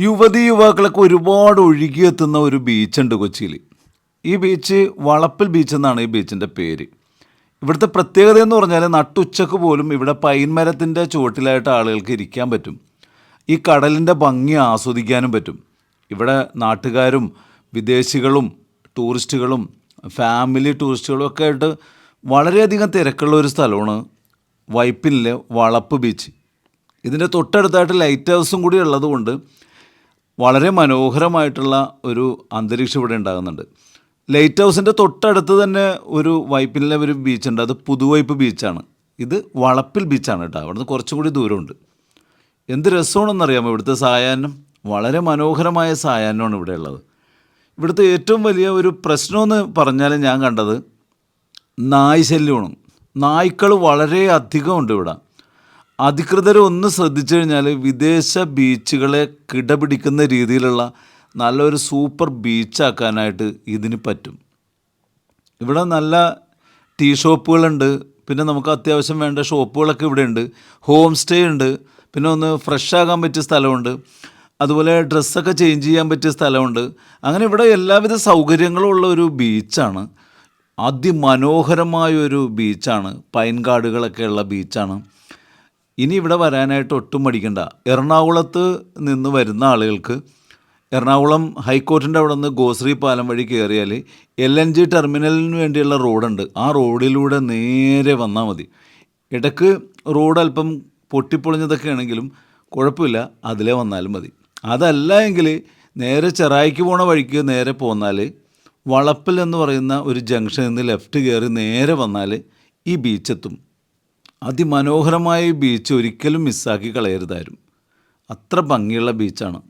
യുവതി യുവാക്കളൊക്കെ ഒരുപാട് ഒഴുകിയെത്തുന്ന ഒരു ബീച്ചുണ്ട് കൊച്ചിയിൽ ഈ ബീച്ച് വളപ്പിൽ ബീച്ച് എന്നാണ് ഈ ബീച്ചിന്റെ പേര്. ഇവിടുത്തെ പ്രത്യേകത എന്ന് പറഞ്ഞാൽ നട്ടുച്ചക്ക് പോലും ഇവിടെ പൈൻ മരത്തിന്റെ ചുവട്ടിലായിട്ട് ആളുകൾക്ക് ഇരിക്കാൻ പറ്റും. ഈ കടലിന്റെ ഭംഗി ആസ്വദിക്കാനും പറ്റും. ഇവിടെ നാട്ടുകാരും വിദേശികളും ടൂറിസ്റ്റുകളും ഫാമിലി ടൂറിസ്റ്റുകളും ഒക്കെ ആയിട്ട് വളരെയധികം തിരക്കുള്ള ഒരു സ്ഥലമാണ് വൈപ്പിനിലെ വളപ്പ് ബീച്ച്. ഇതിന്റെ തൊട്ടടുത്തായിട്ട് ലൈറ്റ് ഹൗസും കൂടി ഉള്ളതുകൊണ്ട് വളരെ മനോഹരമായിട്ടുള്ള ഒരു അന്തരീക്ഷം ഇവിടെ ഉണ്ടാകുന്നുണ്ട്. ലൈറ്റ് ഹൗസിന്റെ തൊട്ടടുത്ത് തന്നെ ഒരു വൈപ്പിനിലെ ഒരു ബീച്ചുണ്ട് അത് പുതുവൈപ്പ് ബീച്ചാണ് ഇത് വളപ്പിൽ ബീച്ചാണ് കേട്ടോ. അവിടുന്ന് കുറച്ചുകൂടി ദൂരമുണ്ട്. എന്ത് രസമാണെന്നറിയാമോ ഇവിടുത്തെ സായാഹ്നം? വളരെ മനോഹരമായ സായാഹ്നമാണ് ഇവിടെ ഉള്ളത്. ഇവിടുത്തെ ഏറ്റവും വലിയ ഒരു പ്രശ്നമെന്ന് പറഞ്ഞാൽ ഞാൻ കണ്ടത് നായ് ശല്യമാണ് നായ്ക്കൾ വളരെ അധികമുണ്ട് ഇവിടെ. അധികൃതർ ഒന്ന് ശ്രദ്ധിച്ചു കഴിഞ്ഞാൽ വിദേശ ബീച്ചുകളെ കിടപിടിക്കുന്ന രീതിയിലുള്ള നല്ലൊരു സൂപ്പർ ബീച്ചാക്കാനായിട്ട് ഇതിന് പറ്റും. ഇവിടെ നല്ല ടീ ഷോപ്പുകളുണ്ട് പിന്നെ നമുക്ക് അത്യാവശ്യം വേണ്ട ഷോപ്പുകളൊക്കെ ഇവിടെ ഉണ്ട് ഹോം സ്റ്റേ ഉണ്ട് പിന്നെ ഒന്ന് ഫ്രഷ് ആകാൻ പറ്റിയ സ്ഥലമുണ്ട്. അതുപോലെ ഡ്രസ്സൊക്കെ ചേഞ്ച് ചെയ്യാൻ പറ്റിയ സ്ഥലമുണ്ട്. അങ്ങനെ ഇവിടെ എല്ലാവിധ സൗകര്യങ്ങളും ഉള്ള ഒരു ബീച്ചാണ്. അതിമനോഹരമായ ഒരു ബീച്ചാണ്. പൈൻ കാടുകളൊക്കെ ഉള്ള ബീച്ചാണ്. ഇനി ഇവിടെ വരാനായിട്ട് ഒട്ടും മടിക്കണ്ട. എറണാകുളത്ത് നിന്ന് വരുന്ന ആളുകൾക്ക് എറണാകുളം ഹൈക്കോർട്ടിന്റെ അവിടെ നിന്ന് ഗോശ്രീ പാലം വഴി കയറിയാൽ എൽ എൻ ജി ടെർമിനലിന് വേണ്ടിയുള്ള റോഡുണ്ട്. ആ റോഡിലൂടെ നേരെ വന്നാൽ മതി. ഇടയ്ക്ക് റോഡ് അല്പം പൊട്ടിപ്പൊളിഞ്ഞതൊക്കെ ആണെങ്കിലും കുഴപ്പമില്ല അതിലേ വന്നാലും മതി. അതല്ല എങ്കിൽ നേരെ ചെറായിക്ക് പോണ വഴിക്ക് നേരെ പോന്നാൽ വളപ്പിൽ എന്ന് പറയുന്ന ഒരു ജംഗ്ഷനിൽ നിന്ന് ലെഫ്റ്റ് കയറി നേരെ വന്നാൽ ഈ ബീച്ചെത്തും അതിമനോഹരമായ ബീച്ച് ഒരിക്കലും മിസ്സാക്കി കളയരുതായിരുന്നു. അത്ര ഭംഗിയുള്ള ബീച്ചാണ്